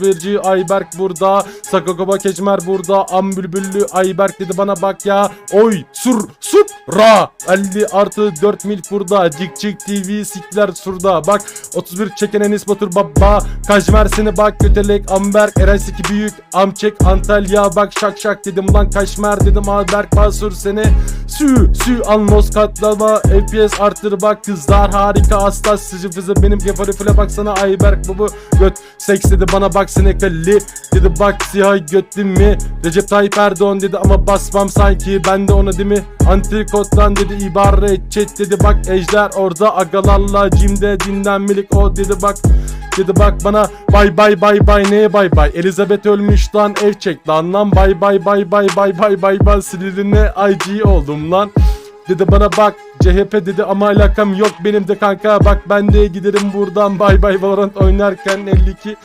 Verci Ayberk burada Sakakoba Keşmer burada Am bülbüllü Ayberk dedi bana bak ya. Oy sur sur ra 50 artı 4 mil burada Cik TV sikler surda Bak 31 çeken Enis Batur baba. Kajmer seni bak götelek Amberk Eren Siki büyük Amçek Antalya. Bak şak şak dedim lan Kaşmer dedim Ayberk Basur seni Sü sü anlos katlama FPS arttır bak kızlar harika asla sıcı fızı benim kefarifile baksana Ayberk bu bu göt seks dedi bana bak sinekali dedi bak siyah götlü mi? Recep Tayyip Erdoğan dedi ama basmam sanki ben de ona değil mi? Antrikottan dedi ibaret chat dedi bak ejder orada agalarla cimde dinlenmelik o dedi bak Dedi bak bana bay bay bay bay neye bay bay Elizabeth ölmüş lan ev çek lan lan bay bay bay bay bay bay bay bay sinirine IG oldum lan Dedi bana bak CHP dedi ama alakam yok benim de kanka bak ben de giderim buradan bay bay Valorant oynarken 52